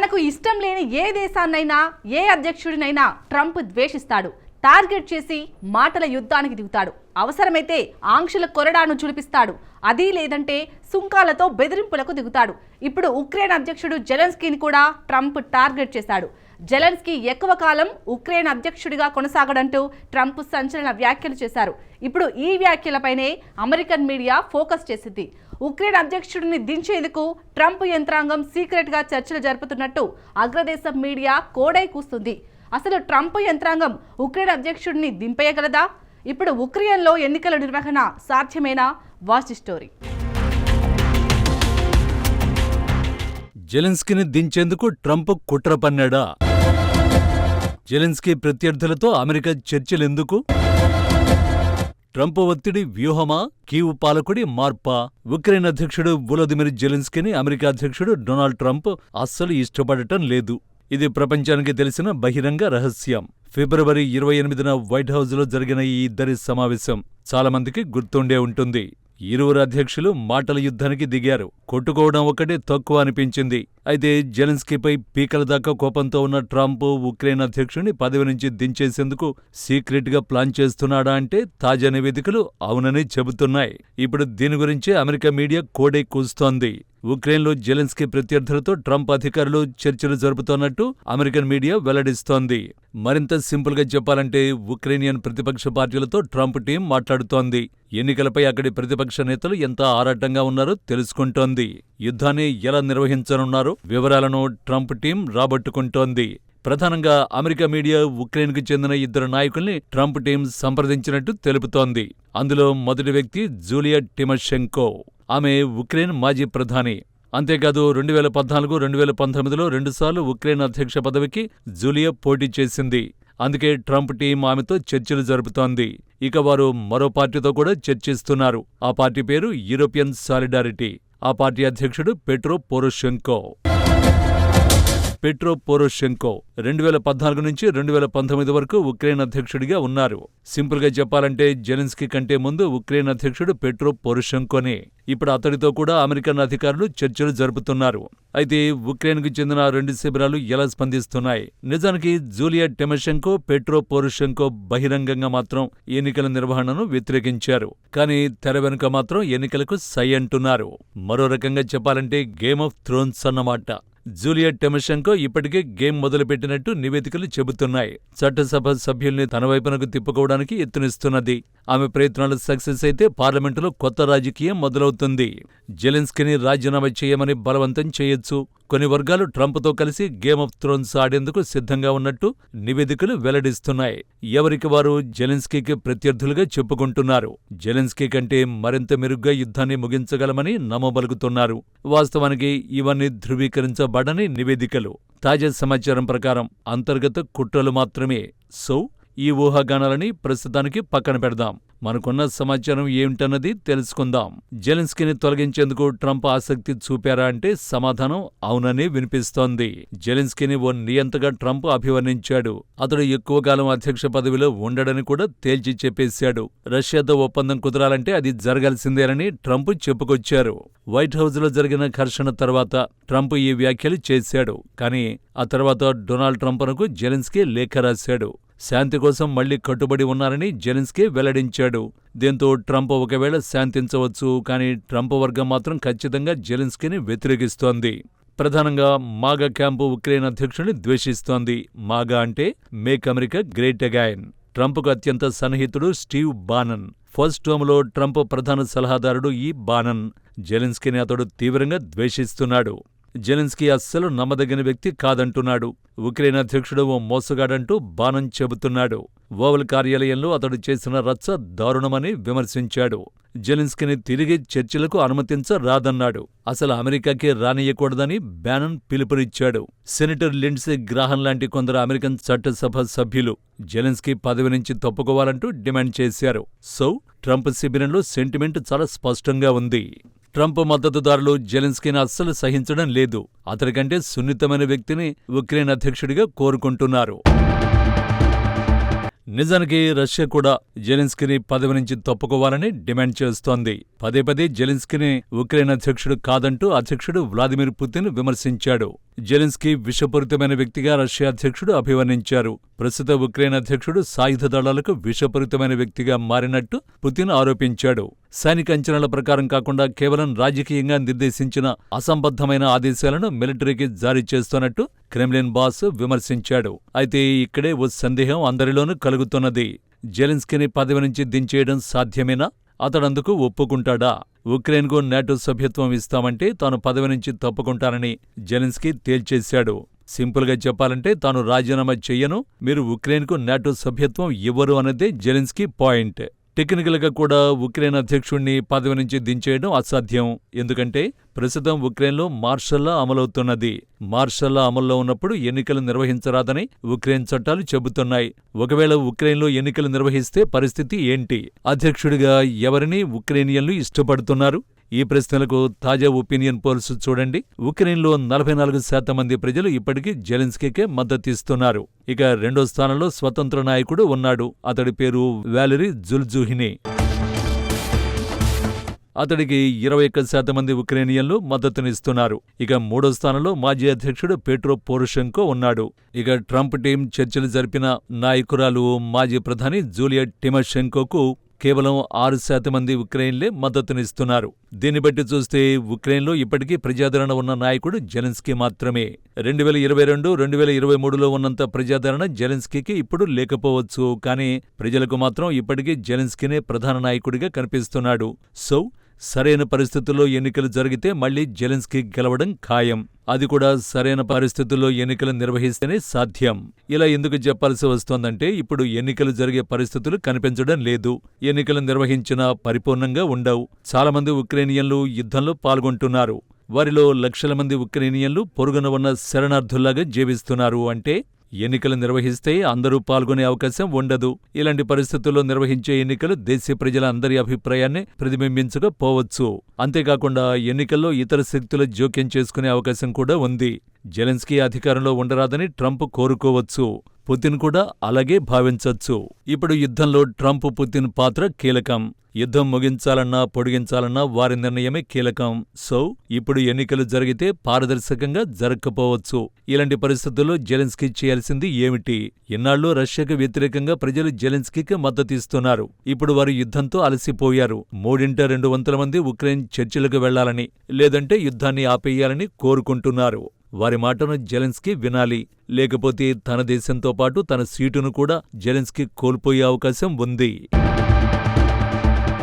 తనకు ఇష్టం లేని ఏ దేశాన్నైనా ఏ అధ్యక్షుడినైనా ట్రంప్ ద్వేషిస్తాడు. టార్గెట్ చేసి మాటల యుద్ధానికి దిగుతాడు. అవసరమైతే ఆంక్షల కొరడాను చూపిస్తాడు. అది లేదంటే సుంకాలతో బెదిరింపులకు దిగుతాడు. ఇప్పుడు ఉక్రెయిన్ అధ్యక్షుడు జెలెన్స్కీని కూడా ట్రంప్ టార్గెట్ చేశాడు. జెలెన్స్కీ ఎక్కువ కాలం ఉక్రెయిన్ అధ్యక్షుడిగా కొనసాగడంటూ ట్రంప్ సంచలన వ్యాఖ్యలు చేశారు. ఇప్పుడు ఈ వ్యాఖ్యలపైనే అమెరికన్ మీడియా ఫోకస్ చేసింది. ఉక్రెయిన్ అధ్యక్షుడిని దించేందుకు ట్రంప్ యంత్రాంగం సీక్రెట్గా చర్చలు జరుపుతున్నట్టు అగ్రదేశం మీడియా కోడై కూస్తుంది. అసలు ట్రంప్ యంత్రాంగం ఉక్రెయిన్ అధ్యక్షుడిని దింపేయగలదా? ఇప్పుడు ఉక్రెయిన్లో ఎన్నికల నిర్వహణ సాధ్యమేనా? Watch story. జెలెన్స్కీని దించేందుకు ట్రంప్ కుట్ర పన్నాడా? జెలెన్స్కీ ప్రత్యర్థులతో అమెరికా చర్చలెందుకు? ట్రంప్ ఒత్తిడి వ్యూహమా? కీవ్ పాలకుడి మార్పా? ఉక్రెయిన్ అధ్యక్షుడు వొలోదిమిర్ జెలెన్స్కీని అమెరికా అధ్యక్షుడు డొనాల్డ్ ట్రంప్ అస్సలు ఇష్టపడటం లేదు. ఇది ప్రపంచానికి తెలిసిన బహిరంగ రహస్యం. ఫిబ్రవరి ఇరవై ఎనిమిదిన వైట్ హౌస్లో జరిగిన ఈ ఇద్దరి సమావేశం చాలామందికి గుర్తుండే ఉంటుంది. ఇరువురు అధ్యక్షులు మాటల యుద్ధానికి దిగారు. కొట్టుకోవడం ఒకటే తక్కువ అనిపించింది. అయితే జెలెన్స్కీపై పీకల దాకా కోపంతో ఉన్న ట్రంప్ ఉక్రెయిన్ అధ్యక్షుడిని పదవి నుంచి దించేసేందుకు సీక్రెట్గా ప్లాన్ చేస్తున్నాడా అంటే తాజా నివేదికలు అవునని చెబుతున్నాయి. ఇప్పుడు దీని గురించే అమెరికా మీడియా కోడై కూస్తోంది. ఉక్రెయిన్లో జెలెన్స్కీ ప్రత్యర్థులతో ట్రంప్ అధికారులు చర్చలు జరుపుతోన్నట్టు అమెరికన్ మీడియా వెల్లడిస్తోంది. మరింత సింపుల్గా చెప్పాలంటే ఉక్రెయినియన్ ప్రతిపక్ష పార్టీలతో ట్రంప్ టీం మాట్లాడుతోంది. ఎన్నికలపై అక్కడి ప్రతిపక్ష నేతలు ఎంత ఆరాటంగా ఉన్నారో తెలుసుకుంటోంది. యుద్ధాన్ని ఎలా నిర్వహించనున్నారో? వివరాలను ట్రంప్ టీం రాబట్టుకుంటోంది. ప్రధానంగా అమెరికా మీడియా ఉక్రెయిన్కు చెందిన ఇద్దరు నాయకుల్ని ట్రంప్ టీం సంప్రదించినట్టు తెలుపుతోంది. అందులో మొదటి వ్యక్తి జూలియా టిమషెంకో ఆమె ఉక్రెయిన్ మాజీ ప్రధాని. అంతేకాదు రెండు వేల పద్నాలుగు రెండు వేల పంతొమ్మిదిలో రెండుసార్లు ఉక్రెయిన్ అధ్యక్ష పదవికి జూలియా పోటీ చేసింది. అందుకే ట్రంప్ టీం ఆమెతో చర్చలు జరుపుతోంది. ఇక వారు మరో పార్టీతో కూడా చర్చిస్తున్నారు. ఆ పార్టీ పేరు యూరోపియన్ సాలిడారిటీ. ఆ పార్టీ అధ్యక్షుడు పెట్రో పోరోషెంకో పెట్రో పోరోషెంకో రెండు వేల పద్నాలుగు నుంచి రెండు వేల పంతొమ్మిది వరకు ఉక్రెయిన్ అధ్యక్షుడిగా ఉన్నారు. సింపుల్గా చెప్పాలంటే జెలెన్స్కీ కంటే ముందు ఉక్రెయిన్ అధ్యక్షుడు పెట్రో పోరోషెంకోనే ఇప్పుడు అతడితో కూడా అమెరికన్ అధికారులు చర్చలు జరుపుతున్నారు. అయితే ఉక్రెయిన్కు చెందిన రెండు శిబిరాలు ఎలా స్పందిస్తున్నాయి? నిజానికి జూలియా టెమషెంకో పెట్రో పోరుషెంకో బహిరంగంగా మాత్రం ఎన్నికల నిర్వహణను వ్యతిరేకించారు. కానీ తెర వెనుక మాత్రం ఎన్నికలకు సై అంటున్నారు. మరో రకంగా చెప్పాలంటే గేమ్ ఆఫ్ థ్రోన్స్ అన్నమాట. జూలియట్ టెమషెంకో ఇప్పటికే గేమ్ మొదలుపెట్టినట్టు నివేదికలు చెబుతున్నాయి. చట్టసభ సభ్యుల్ని తన వైపునకు తిప్పుకోవడానికి ఎత్తునిస్తున్నది ఆమె ప్రయత్నాలు సక్సెస్ అయితే పార్లమెంటులో కొత్త రాజకీయం మొదలవుతుంది. జెలెన్స్కీని రాజీనామా చేయమని బలవంతం చేయొచ్చు. కొన్ని వర్గాలు ట్రంప్తో కలిసి గేమ్ ఆఫ్ థ్రోన్స్ ఆడేందుకు సిద్ధంగా ఉన్నట్టు నివేదికలు వెల్లడిస్తున్నాయి. ఎవరికి వారు జెలెన్స్కీకి ప్రత్యర్థులుగా చెప్పుకుంటున్నారు? జెలెన్స్కీ కంటే మరింత మెరుగ్గా యుద్ధాన్ని ముగించగలమని నమ్మబలుగుతున్నారు వాస్తవానికి ఇవన్నీ ధృవీకరించబడని నివేదికలు. తాజా సమాచారం ప్రకారం అంతర్గత కుట్రలు మాత్రమే. సో ఈ ఊహాగానాలని ప్రస్తుతానికి పక్కన పెడదాం. మనకున్న సమాచారం ఏమిటన్నది తెలుసుకుందాం. జెలెన్స్కీని తొలగించేందుకు ట్రంప్ ఆసక్తి చూపారా అంటే సమాధానం అవునని వినిపిస్తోంది. జెలెన్స్కీని ఓ నియంతగా ట్రంప్ అభివర్ణించాడు. అతడు ఎక్కువ కాలం అధ్యక్ష పదవిలో ఉండడని కూడా తేల్చి చెప్పేశాడు. రష్యాతో ఒప్పందం కుదరాలంటే అది జరగాల్సిందేనని ట్రంప్ చెప్పుకొచ్చారు. వైట్ హౌస్లో జరిగిన ఘర్షణ తర్వాత ట్రంప్ ఈ వ్యాఖ్యలు చేశాడు. కానీ ఆ తర్వాత డొనాల్డ్ ట్రంప్నకు జెలెన్స్కీ లేఖ రాశాడు. శాంతి కోసం మళ్ళీ కట్టుబడి ఉన్నారని జెలెన్స్కీ వెల్లడించాడు. దీంతో ట్రంప్ ఒకవేళ శాంతించవచ్చు కానీ ట్రంప్ వర్గం మాత్రం ఖచ్చితంగా జెలెన్స్కీని వ్యతిరేకిస్తోంది. ప్రధానంగా మాగా క్యాంపు ఉక్రెయిన్ అధ్యక్షుడిని ద్వేషిస్తోంది. మాగా అంటే మేక్ అమెరికా గ్రేట్ అగైన్. ట్రంప్కు అత్యంత సన్నిహితుడు స్టీవ్ బానన్. ఫస్ట్ టర్మ్లో ట్రంప్ ప్రధాన సలహాదారుడు ఈ బానన్. జెలెన్స్కీని అతడు తీవ్రంగా ద్వేషిస్తున్నాడు. జెలెన్స్కీ అస్సలు నమ్మదగిన వ్యక్తి కాదంటున్నాడు. ఉక్రెయిన్ అధ్యక్షుడు ఓ మోసగాడంటూ బాణం చెబుతున్నాడు. ఓవల్ కార్యాలయంలో అతడు చేసిన రచ్చ దారుణమని విమర్శించాడు. జెలెన్స్కీని తిరిగి చర్చలకు అనుమతించరాదన్నాడు. అసలు అమెరికాకి రానియకూడదని బ్యానన్ పిలుపునిచ్చాడు. సెనేటర్ లిండ్సీ గ్రాహం లాంటి కొందరు అమెరికన్ చట్టసభ సభ్యులు జెలెన్స్కీ పదవి నుంచి తప్పుకోవాలంటూ డిమాండ్ చేశారు. సో ట్రంప్ శిబిరంలో సెంటిమెంట్ చాలా స్పష్టంగా ఉంది. ట్రంప్ మద్దతుదారులు జెలెన్స్కీని అస్సలు సహించడం లేదు. అతడికంటే సున్నితమైన వ్యక్తిని ఉక్రెయిన్ అధ్యక్షుడిగా కోరుకుంటున్నారు. నిజానికి రష్యా కూడా జెలెన్స్కీని పదవి నుంచి తప్పుకోవాలని డిమాండ్ చేస్తోంది. పదే పదే జెలెన్స్కీని ఉక్రెయిన్ అధ్యక్షుడు కాదంటూ అధ్యక్షుడు వ్లాదిమిర్ పుతిన్ విమర్శించాడు. జెలెన్స్కీ విషపూరితమైన వ్యక్తిగా రష్యా అధ్యక్షుడు అభివర్ణించారు. ప్రస్తుత ఉక్రెయిన్ అధ్యక్షుడు సాయుధ దళాలకు విషపూరితమైన వ్యక్తిగా మారినట్టు పుతిన్ ఆరోపించాడు. సైనిక అంచనాల ప్రకారం కాకుండా కేవలం రాజకీయంగా నిర్దేశించిన అసంబద్ధమైన ఆదేశాలను మిలిటరీకి జారీ చేస్తున్నట్టు క్రెమ్లిన్ బాస్ విమర్శించాడు. అయితే ఇక్కడే ఓ సందేహం అందరిలోనూ కలుగుతున్నది. జెలెన్స్కీని పదవి నుంచి దించేయడం సాధ్యమేనా? అతడందుకు ఒప్పుకుంటాడా? ఉక్రెయిన్కు నాటో సభ్యత్వం ఇస్తామంటే తాను పదవి నుంచి తప్పుకుంటానని జెలెన్స్కీ తేల్చేశాడు. సింపుల్గా చెప్పాలంటే తాను రాజీనామా చెయ్యను మీరు ఉక్రెయిన్కు నాటో సభ్యత్వం ఇవ్వరు అన్నదే జెలెన్స్కీ పాయింట్. టెక్నికల్గా కూడా ఉక్రెయిన్ అధ్యక్షుణ్ణి పదవి నుంచి దించేయడం అసాధ్యం. ఎందుకంటే ప్రస్తుతం ఉక్రెయిన్లో మార్షల్లా అమలవుతున్నది. మార్షల్లా అమల్లో ఉన్నప్పుడు ఎన్నికలు నిర్వహించరాదని ఉక్రెయిన్ చట్టాలు చెబుతున్నాయి. ఒకవేళ ఉక్రెయిన్లో ఎన్నికలు నిర్వహిస్తే పరిస్థితి ఏంటి? అధ్యక్షుడిగా ఎవరిని ఉక్రెయినియన్లు ఇష్టపడుతున్నారు? ఈ ప్రశ్నలకు తాజా ఒపీనియన్ పోల్స్ చూడండి. ఉక్రెయిన్లో నలభై నాలుగు శాతం మంది ప్రజలు ఇప్పటికీ జెలెన్స్కీకే మద్దతిస్తున్నారు ఇక రెండో స్థానంలో స్వతంత్ర నాయకుడు ఉన్నాడు. అతడి పేరు వ్యాలరీ జుల్జుహిని. అతడికి ఇరవై ఒక్క శాతం మంది ఉక్రేనియన్లు మద్దతునిస్తున్నారు. ఇక మూడో స్థానంలో మాజీ అధ్యక్షుడు పెట్రో పోరుషెంకో ఉన్నాడు. ఇక ట్రంప్ టీం చర్చలు జరిపిన నాయకురాలు మాజీ ప్రధాని జూలియట్ టిమషెంకోకు కేవలం ఆరు శాతం మంది ఉక్రెయిన్లే మద్దతునిస్తున్నారు. దీన్ని బట్టి చూస్తే ఉక్రెయిన్లో ఇప్పటికీ ప్రజాదరణ ఉన్న నాయకుడు జెలెన్స్కీ మాత్రమే. రెండు వేల ఇరవై రెండు రెండు వేల ఇరవై మూడులో ఉన్నంత ప్రజాదరణ జెలెన్స్కీకి ఇప్పుడు లేకపోవచ్చు. కానీ ప్రజలకు మాత్రం ఇప్పటికీ జెలెన్స్కీనే ప్రధాన నాయకుడిగా కనిపిస్తున్నాడు. సో సరైన పరిస్థితుల్లో ఎన్నికలు జరిగితే మళ్ళీ జెలెన్స్కీ గెలవడం ఖాయం. అది కూడా సరైన పరిస్థితుల్లో ఎన్నికలు నిర్వహిస్తేనే సాధ్యం. ఇలా ఎందుకు చెప్పాల్సి వస్తోందంటే ఇప్పుడు ఎన్నికలు జరిగే పరిస్థితులు కనిపించడం లేదు. ఎన్నికలు నిర్వహించినా పరిపూర్ణంగా ఉండవు. చాలా మంది ఉక్రేనియన్లు యుద్ధంలో పాల్గొంటున్నారు. వారిలో లక్షల మంది ఉక్రేనియన్లు పొరుగున ఉన్న శరణార్థుల్లాగా జీవిస్తున్నారు అంటే ఎన్నికలు నిర్వహిస్తే అందరూ పాల్గొనే అవకాశం ఉండదు. ఇలాంటి పరిస్థితుల్లో నిర్వహించే ఎన్నికలు దేశ ప్రజల అందరి అభిప్రాయాన్ని ప్రతిబింబించకపోవచ్చు. అంతేకాకుండా ఎన్నికల్లో ఇతర శక్తుల జోక్యం చేసుకునే అవకాశం కూడా ఉంది. జెలెన్స్కీ అధికారంలో ఉండరాదని ట్రంప్ కోరుకోవచ్చు పుతిన్ కూడా అలాగే భావించొచ్చు. ఇప్పుడు యుద్ధంలో ట్రంప్ పుతిన్ పాత్ర కీలకం. యుద్ధం ముగించాలన్నా పొడిగించాలన్నా వారి నిర్ణయమే కీలకం. సో ఇప్పుడు ఎన్నికలు జరిగితే పారదర్శకంగా జరగకపోవచ్చు. ఇలాంటి పరిస్థితుల్లో జెలెన్స్కీ చేయాల్సింది ఏమిటి? ఇన్నాళ్ళు రష్యాకు వ్యతిరేకంగా ప్రజలు జెలెన్స్కీకి మద్దతిస్తున్నారు ఇప్పుడు వారు యుద్ధంతో అలసిపోయారు. మూడింట రెండు వందల మంది ఉక్రెయిన్ చర్చిలకు వెళ్ళాలని లేదంటే యుద్ధాన్ని ఆపేయాలని కోరుకుంటున్నారు. వారి మాటను జెలెన్స్కీ వినాలి. లేకపోతే తన దేశంతో పాటు తన సీటును కూడా జెలెన్స్కీ కోల్పోయే అవకాశం ఉంది.